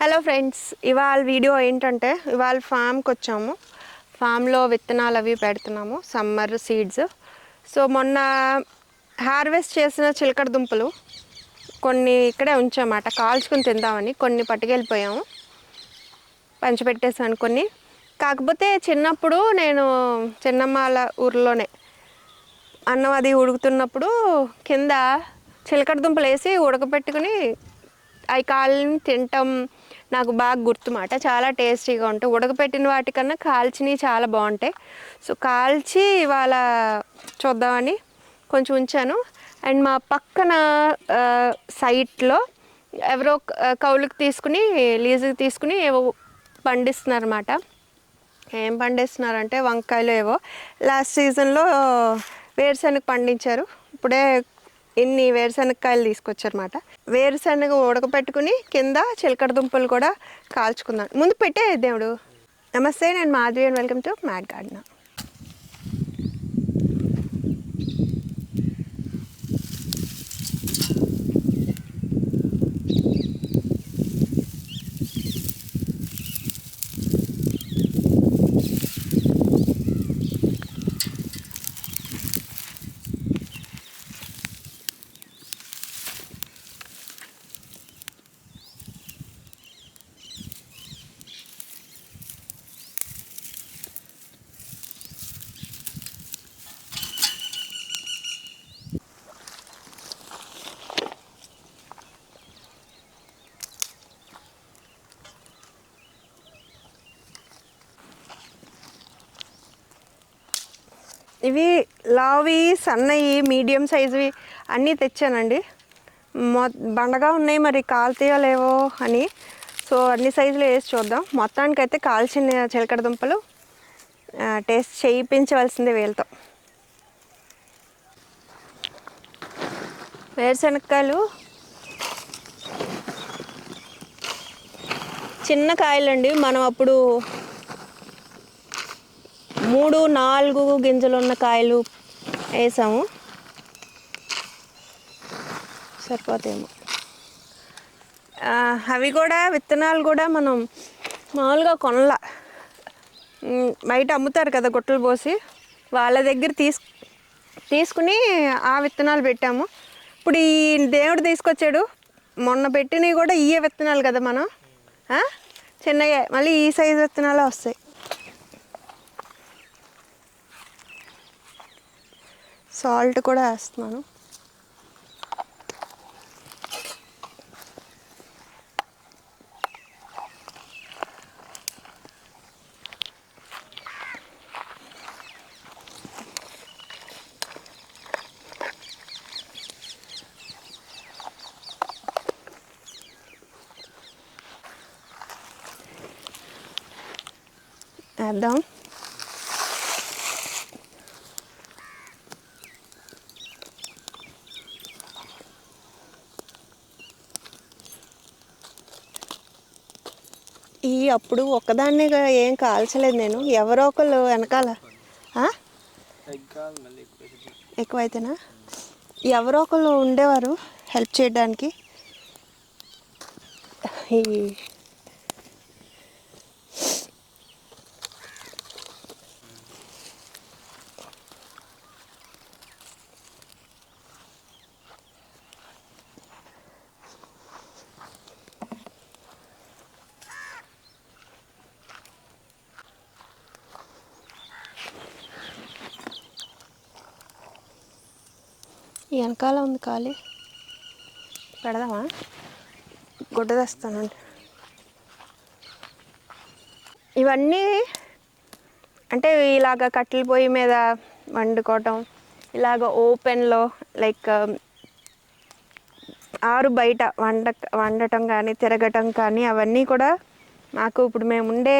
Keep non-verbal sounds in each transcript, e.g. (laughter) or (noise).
Hello friends ఇవాళ video ఏంటంటే ఇవాళ ఫామ్కి వచ్చాము. ఫామ్లో విత్తనాలు అవి పెడుతున్నాము సమ్మర్ సీడ్స్ సో మొన్న హార్వెస్ట్ చేసిన చిలకడ దుంపలు కొన్ని ఇక్కడే ఉంచామాట. కాల్చుకుని తిందామని కొన్ని పట్టుకెళ్ళిపోయాము. పంచిపెట్టేసాను కొన్ని. కాకపోతే చిన్నప్పుడు నేను చిన్నమ్మాల ఊర్లోనే అన్నం అది ఉడుకుతున్నప్పుడు కింద చిలకడ దుంపలు వేసి ఉడకపెట్టుకుని అవి కాళ్ళని తింటాం నాకు బాగా గుర్తుమాట. చాలా టేస్టీగా ఉంటాయి ఉడకపెట్టిన వాటికన్నా కాల్చినవి చాలా బాగుంటాయి. సో కాల్చి ఇవాళ చూద్దామని కొంచెం ఉంచాను. అండ్ మా పక్కన సైట్లో ఎవరో కౌలుకి తీసుకుని లీజుకి తీసుకుని ఏవో పండిస్తున్నారన్నమాట. ఏం పండిస్తున్నారంటే వంకాయలు ఏవో. లాస్ట్ సీజన్లో వేరుశనగ పండించారు. ఇప్పుడే ఇన్ని వేరుశనగకాయలు తీసుకొచ్చారనమాట వేరుశనగ ఉడకపెట్టుకుని కింద చిలకడ దుంపలు కూడా కాల్చుకున్నాను ముందు పెట్టే దేవుడు. నమస్తే నేను Madhavi and welcome to mat garden. ఇవి లావి సన్నవి మీడియం సైజువి అన్నీ తెచ్చానండి. మొ బండగా ఉన్నాయి మరి కాలుతాయో లేవో అని. సో అన్ని సైజులు వేసి చూద్దాం. మొత్తానికైతే కాల్చిన చిలకడ దుంపలు టేస్ట్ చేయించవలసిందే వీళ్ళతో. వేరుశనక్కాయలు చిన్న కాయలండి. మనం అప్పుడు మూడు నాలుగు గింజలు ఉన్న కాయలు వేసాము. సరిపోతాయేమో. అవి కూడా విత్తనాలు కూడా మనం మామూలుగా కొనల. బయట అమ్ముతారు కదా గుట్టలు పోసి. వాళ్ళ దగ్గర తీసు తీసుకుని ఆ విత్తనాలు పెట్టాము. ఇప్పుడు ఈ దేవుడు తీసుకొచ్చాడు. మొన్న పెట్టినవి కూడా ఇయ్యే విత్తనాలు కదా మనం. చిన్నగా మళ్ళీ ఈ సైజు విత్తనాలే వస్తాయి. సాల్ట్ కూడా వేస్తున్నాను. వేద్దాం. అప్పుడు ఒక్కదాన్నిగా ఏం కాల్చలేదు నేను. ఎవరో ఒకళ్ళు వెనకాల. ఎక్కువైతేనా? ఎవరో ఒకళ్ళు ఉండేవారు హెల్ప్ చేయడానికి. ఈ వెనకాల ఉంది ఖాళీ. పెడదామా? గుడ్డ తెస్తానండి ఇవన్నీ అంటే ఇలాగ కట్టెల పొయ్యి మీద వండుకోవటం ఇలాగ ఓపెన్లో లైక్ ఆరు బయట వండ వండటం కానీ తిరగటం కానీ అవన్నీ కూడా మాకు ఇప్పుడు మేము ఉండే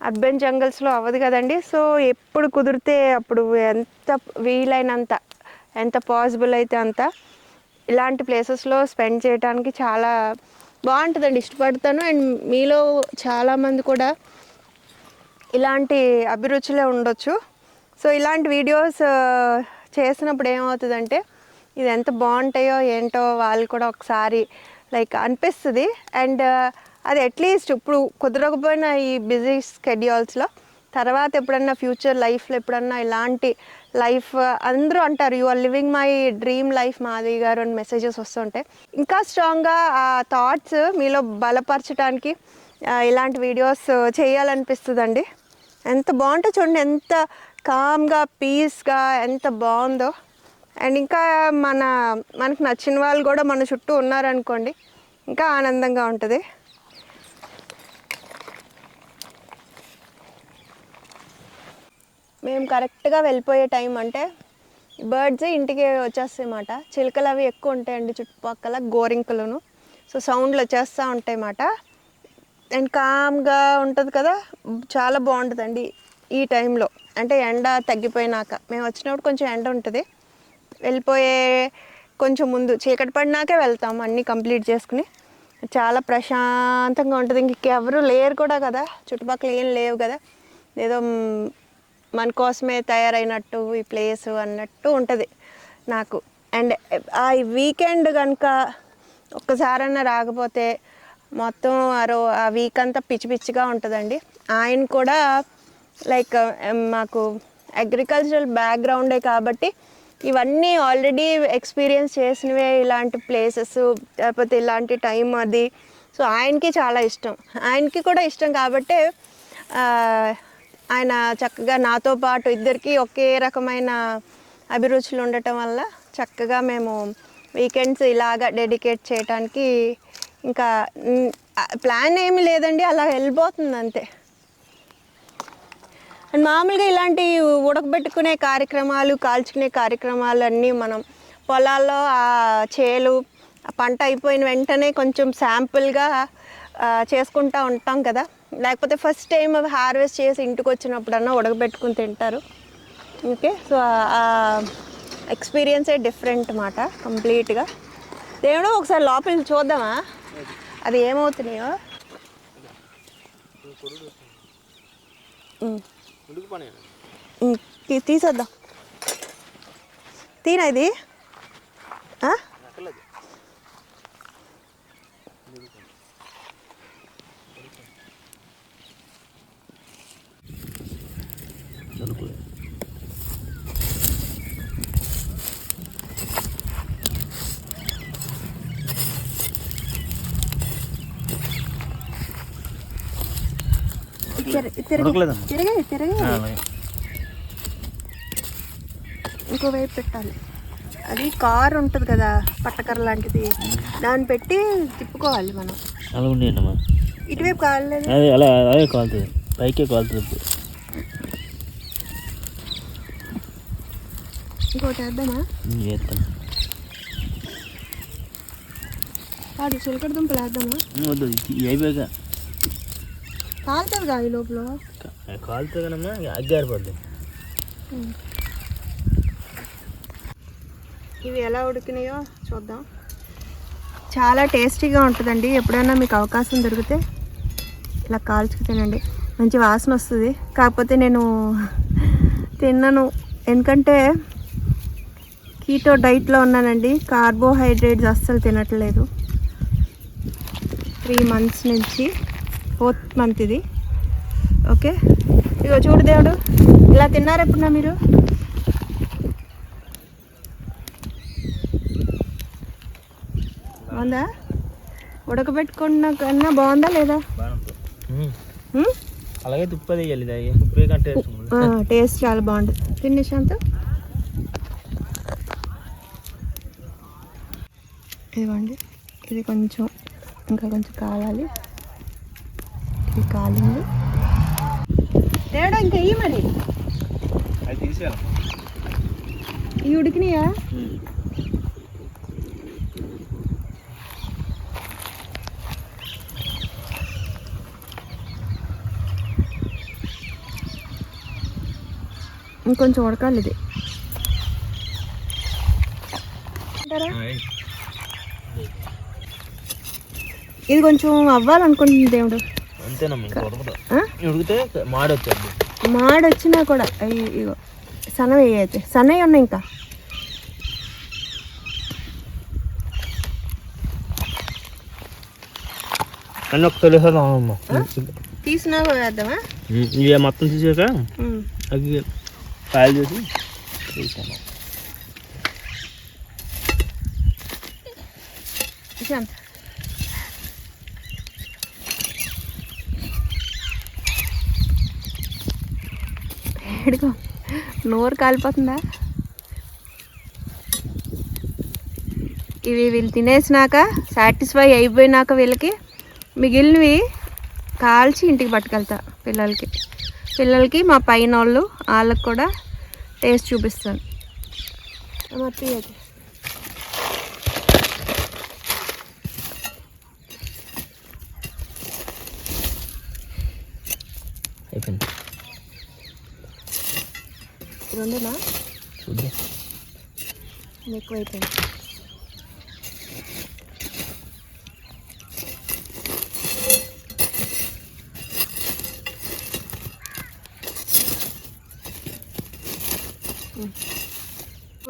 అర్బన్ జంగల్స్లో అవ్వదు కదండి. సో ఎప్పుడు కుదిరితే అప్పుడు ఎంత వీలైనంత ఎంత పాసిబుల్ అయితే అంత. ఇలాంటి ప్లేసెస్లో స్పెండ్ చేయడానికి చాలా బాగుంటుందండి. ఇష్టపడతాను. అండ్ మీలో చాలామంది కూడా ఇలాంటి అభిరుచులే ఉండొచ్చు. సో ఇలాంటి వీడియోస్ చేసినప్పుడు ఏమవుతుందంటే ఇది ఎంత బాగుంటాయో ఏంటో వాళ్ళు కూడా ఒకసారి లైక్ అనిపిస్తుంది. అండ్ అది అట్లీస్ట్ ఇప్పుడు కుదరకపోయిన ఈ బిజీ స్కెడ్యూల్స్లో తర్వాత ఎప్పుడన్నా ఫ్యూచర్ లైఫ్లో ఎప్పుడన్నా ఇలాంటి లైఫ్ అందరూ అంటారు you are living my dream life మాది గారు అని మెసేజెస్ వస్తుంటాయి ఇంకా స్ట్రాంగ్గా ఆ థాట్స్ మీలో బలపరచడానికి ఇలాంటి వీడియోస్ చేయాలనిపిస్తుందండి. ఎంత బాగుంటుందో చూడండి ఎంత కామ్గా పీస్గా ఎంత బాగుందో. అండ్ ఇంకా మన మనకు నచ్చిన వాళ్ళు కూడా మన చుట్టూ ఉన్నారనుకోండి ఇంకా ఆనందంగా ఉంటుంది. మేము కరెక్ట్గా వెళ్ళిపోయే టైం అంటే బర్డ్స్ ఇంటికి వచ్చేస్తాయన్నమాట. చిలుకలు అవి ఎక్కువ ఉంటాయండి చుట్టుపక్కల గోరింకలను. సో సౌండ్లు వచ్చేస్తూ ఉంటాయన్నమాట. అండ్ కామ్గా ఉంటుంది కదా చాలా బాగుంటుందండి ఈ టైంలో. అంటే ఎండ తగ్గిపోయినాక మేము వచ్చినప్పుడు కొంచెం ఎండ ఉంటుంది. వెళ్ళిపోయే కొంచెం ముందు చీకటి పడినాకే వెళ్తాం అన్నీ కంప్లీట్ చేసుకుని. చాలా ప్రశాంతంగా ఉంటుంది. ఇంకెవరు లేరు కూడా కదా చుట్టుపక్కల ఏం లేవు కదా. ఏదో మన కోసమే తయారైనట్టు ఈ ప్లేస్ అన్నట్టు ఉంటుంది నాకు. అండ్ ఆ వీకెండ్ కనుక ఒక్కసారన్నా రాకపోతే మొత్తం ఆరో ఆ వీక్ అంతా పిచ్చి పిచ్చిగా ఉంటుందండి. ఆయన కూడా లైక్ మాకు అగ్రికల్చరల్ బ్యాక్గ్రౌండే కాబట్టి ఇవన్నీ ఆల్రెడీ ఎక్స్పీరియన్స్ చేసినవే ఇలాంటి ప్లేసెస్ లేకపోతే ఇలాంటి టైం అది. సో ఆయనకి చాలా ఇష్టం. ఆయనకి కూడా ఇష్టం కాబట్టి ఆయన చక్కగా నాతో పాటు ఇద్దరికి ఒకే రకమైన అభిరుచులు ఉండటం వల్ల చక్కగా మేము వీకెండ్స్ ఇలాగా డెడికేట్ చేయడానికి ఇంకా ప్లాన్ ఏమీ లేదండి అలా వెళ్ళిపోతుంది అంతే. అండ్ మామూలుగా ఇలాంటి ఉడకబెట్టుకునే కార్యక్రమాలు కాల్చుకునే కార్యక్రమాలు అన్నీ మనం పొలాల్లో ఆ చేలు పంట అయిపోయిన వెంటనే కొంచెం శాంపుల్గా చేసుకుంటూ ఉంటాం కదా. లేకపోతే ఫస్ట్ టైం అవి హార్వెస్ట్ చేసి ఇంటికి వచ్చినప్పుడన్నా ఉడకబెట్టుకుని తింటారు. ఓకే సో ఆ ఎక్స్పీరియన్సే డిఫరెంట్ మాట కంప్లీట్గా దేవుడు ఒకసారి లోపలికి చూద్దామా? అది ఏమవుతున్నాయో? తీ- తీసేద్దాం. తీనా ఇది? ఇంకో వైపు పెట్టాలి. అది కార్ ఉంటుంది కదా పట్టకర్ర లాంటిది. దాన్ని పెట్టి తిప్పుకోవాలి మనం. అలా ఉండేయండి అమ్మా ఇటువైపు కాలేదు అలా కాలుతుంది. పైకే కాలుతుంది ఇంకోటి వేద్దామా వేస్తాను వాడు చిలకడ దుంపలు వేద్దామా? వద్దు అయిపోయాక. కాలుతుంది కాదు ఈ లోపల? కాలుతుంది కదమ్మా అగ్గారిపోద్ది ఇవి ఎలా ఉడికినాయో చూద్దాం. చాలా టేస్టీగా ఉంటుందండి. ఎప్పుడైనా మీకు అవకాశం దొరికితే ఇలా కాల్చుకు తినండి. మంచి వాసన వస్తుంది. కాకపోతే నేను తిన్నాను. ఎందుకంటే కీటో డైట్లో ఉన్నానండి. కార్బోహైడ్రేట్స్ అస్సలు తినట్లేదు. త్రీ మంత్స్ నుంచి ఫోర్త్ మంత్ ఇది. ఓకే ఇగో చూడు దేవుడు ఇలా తిన్నారు ఎప్పుడున్నా మీరు? బాగుందా? ఉడకబెట్టుకున్న కన్నా బాగుందా లేదా? ఉమ్? అలాగే ఉప్పు వేయాలి టేస్ట్ చాలా బాగుంటుంది. తిని ఇదిగోండి. ఇది కొంచెం ఇంకా కొంచెం కాలాలి ఇది కాలింది. తేడా ఇంకా ఇయ్యి మరి. అది తీసేయాలి. ఇవి ఉడికినాయా? ఇంకొంచెం ఉడకాలి ఇది. అంటారా ఇది కొంచెం అవ్వాలనుకుంటుంది దేవుడు. అంతేనమ్మా ఇంకా ఉడకదు. ఆ? ఉడికితే మాడొచ్చేది మాడి వచ్చినా కూడా అయ్యి ఇగో సన్న అయితే సన్నవి ఉన్నాయి ఇంకా. అన్నీ ఒక తీసినా వేద్దామా? ఇవి మొత్తం తీసాక. అవి కాయలు చేసి తీసాను ఎడుకో నోరు కాలిపోతుందా? ఇవి వీళ్ళు తినేసినాక సాటిస్ఫై అయిపోయినాక వీళ్ళకి మిగిలినవి కాల్చి ఇంటికి పట్టుకెళ్తా పిల్లలకి. పిల్లలకి మా పైన వాళ్ళు వాళ్ళకి కూడా టేస్ట్ చూపిస్తాను. మరి రెండునా? చూద్దాం ఎక్కువ అయిపోయింది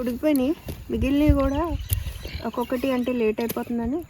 ఉడికిపోయినాయి. మిగిలినవి కూడా ఒక్కొక్కటి అంటే లేట్ అయిపోతుందని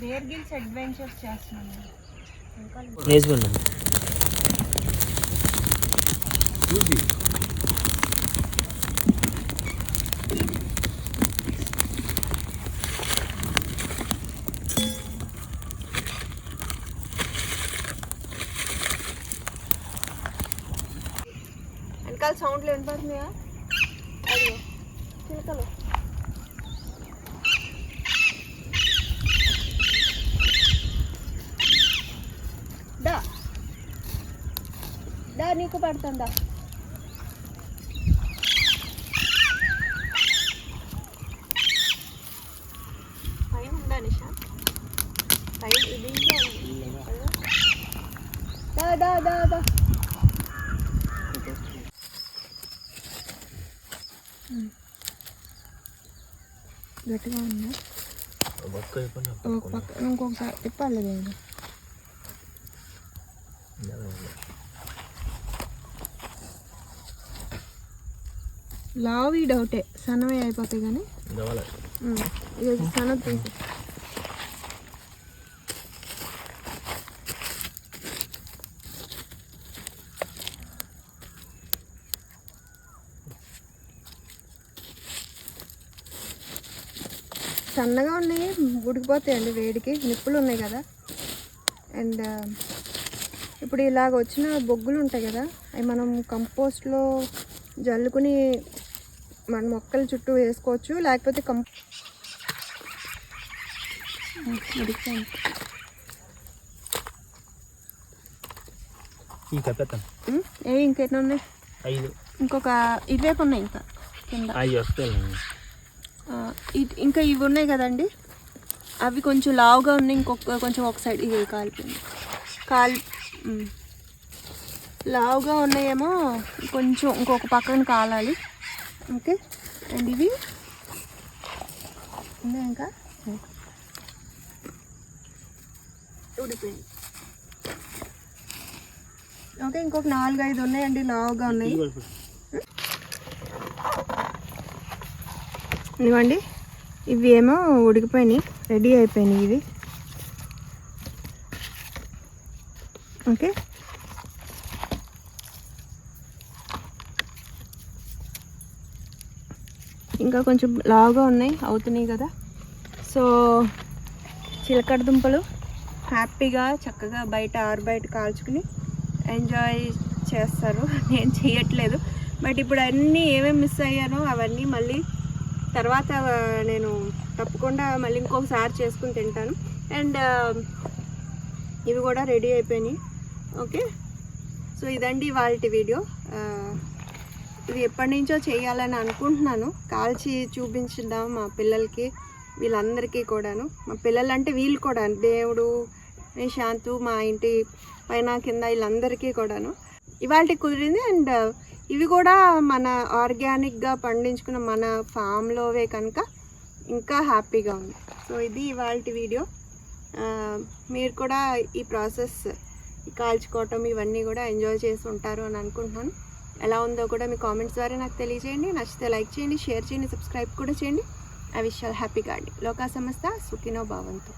బేర్ గిల్స్ అడ్వెంచర్స్ చేస్తున్నాను వేసుకోండి వెనకాల సౌండ్లు వినపడుతున్నాయా అదిగో చిలకలు దా నీకు పడుతుందా పైన ఉందా నిషా పైన ఇది ఇంకా ఉంది. దా దా దా దా గట్టిగా ఉందా ఒక్క అయిపోయినా ఒక పక్క ఇంకొకసారి తిప్పాలి లావి డౌటే. సన్నవే అయిపోతాయి కానీ. ఇది సన్న తీసి. సన్నగా ఉన్నాయి ఉడికిపోతాయండి వేడికి. నిప్పులు ఉన్నాయి కదా. అండ్ ఇప్పుడు ఇలాగ వచ్చిన బొగ్గులు ఉంటాయి కదా అవి మనం కంపోస్ట్లో జల్లుకుని మన మొక్కల చుట్టూ వేసుకోవచ్చు లేకపోతే కం ఏ ఇంకెన్ని ఉన్నాయి? ఐదు. ఇంకొక ఇవే ఉన్నాయి ఇంకా కింద. అవి వస్తాయి. ఇంకా ఇవి ఉన్నాయి కదండి? అవి కొంచెం లావుగా ఉన్నాయి ఇంకొక కొంచెం ఒక సైడ్ ఇది కాలిపోయింది కాల్. లావుగా ఉన్నాయేమో కొంచెం ఇంకొక పక్కన కాలాలి. ఓకే. అండ్ ఇవి? ఉన్నాయి ఇంకా? ఉడిపోయింది ఓకే ఇంకొక నాలుగు ఐదు ఉన్నాయండి లావుగా ఉన్నాయి. ఇవ్వండి. ఇవి ఏమో ఉడికిపోయినాయి రెడీ అయిపోయినాయి ఇవి. ఓకే. ఇంకా కొంచెం లావుగా ఉన్నాయి అవుతున్నాయి కదా. సో చిలకడ దుంపలు హ్యాపీగా చక్కగా బయట ఆరు బయట కాల్చుకుని ఎంజాయ్ చేస్తారు. (laughs) నేను చేయట్లేదు. బట్ ఇప్పుడు అన్నీ ఏమేమి మిస్ అయ్యానో అవన్నీ మళ్ళీ తర్వాత నేను తప్పకుండా మళ్ళీ ఇంకొకసారి చేసుకుని తింటాను. అండ్ ఇవి కూడా రెడీ అయిపోయినాయి. ఓకే? సో ఇదండి వాళ్ళ వీడియో. ఇది ఎప్పటి నుంచో చేయాలని అనుకుంటున్నాను. కాల్చి చూపించుదాం మా పిల్లలకి వీళ్ళందరికీ కూడాను. మా పిల్లలంటే వీళ్ళు కూడా దేవుడు శాంతు మా ఇంటి పైన కింద వీళ్ళందరికీ కూడాను. ఇవాళ కుదిరింది అండ్ ఇవి కూడా మన ఆర్గానిక్గా పండించుకున్న మన ఫామ్లోవే కనుక ఇంకా హ్యాపీగా ఉంది. సో ఇది ఇవాళ వీడియో. మీరు కూడా ఈ ప్రాసెస్ కాల్చుకోవటం ఇవన్నీ కూడా ఎంజాయ్ చేసి ఉంటారు అని అనుకుంటున్నాను. ఎలా ఉందో కూడా మీ కామెంట్స్ ద్వారా నాకు తెలియజేయండి. నచ్చితే లైక్ చేయండి షేర్ చేయండి సబ్స్క్రైబ్ కూడా చేయండి. I wish all happy garden లోకా సంస్థ సుఖినో భావంతో